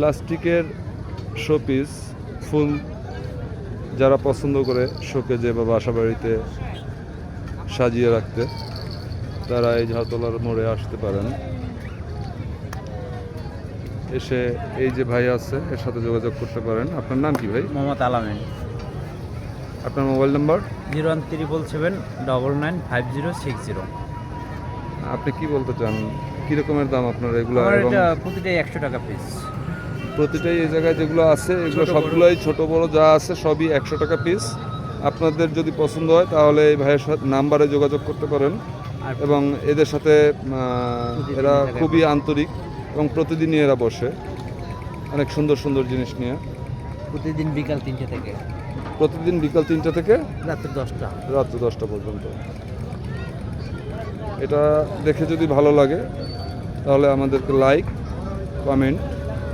প্লাস্টিকের শোপিস ফুল যারা পছন্দ করে শোকেজে বা বাসা বাড়িতে সাজিয়ে রাখতে তারা এই ঝাউতলার মোড়ে আসতে পারেন। এসে এই যে ভাই আছে এর সাথে যোগাযোগ করতে পারেন। আপনার নাম কি ভাই? মোহাম্মদ আলামিন। আপনার mobile number? Zero one triple seven double nine five zero six zero. আপনি কি বলতে চান? কি রকমের দাম আপনার এগুলো প্রতিটাই একশো টাকা পিস প্রতিটাই এই জায়গায় যেগুলো আছে এগুলো সবগুলোই ছোট বড় যা আছে সবই একশো টাকা পিস আপনাদের যদি পছন্দ হয় তাহলে এই ভাইয়ের সাথে নাম্বারে যোগাযোগ করতে পারেন। এবং এদের সাথে এরা খুবই আন্তরিক এবং প্রতিদিনই এরা বসে। অনেক সুন্দর সুন্দর জিনিস নিয়ে। প্রতিদিন বিকাল তিনটে থেকে? প্রতিদিন বিকাল তিনটা থেকে রাত্রি দশটা। রাত্রি দশটা পর্যন্ত। এটা দেখে যদি ভালো লাগে তাহলে আমাদেরকে লাইক কমেন্ট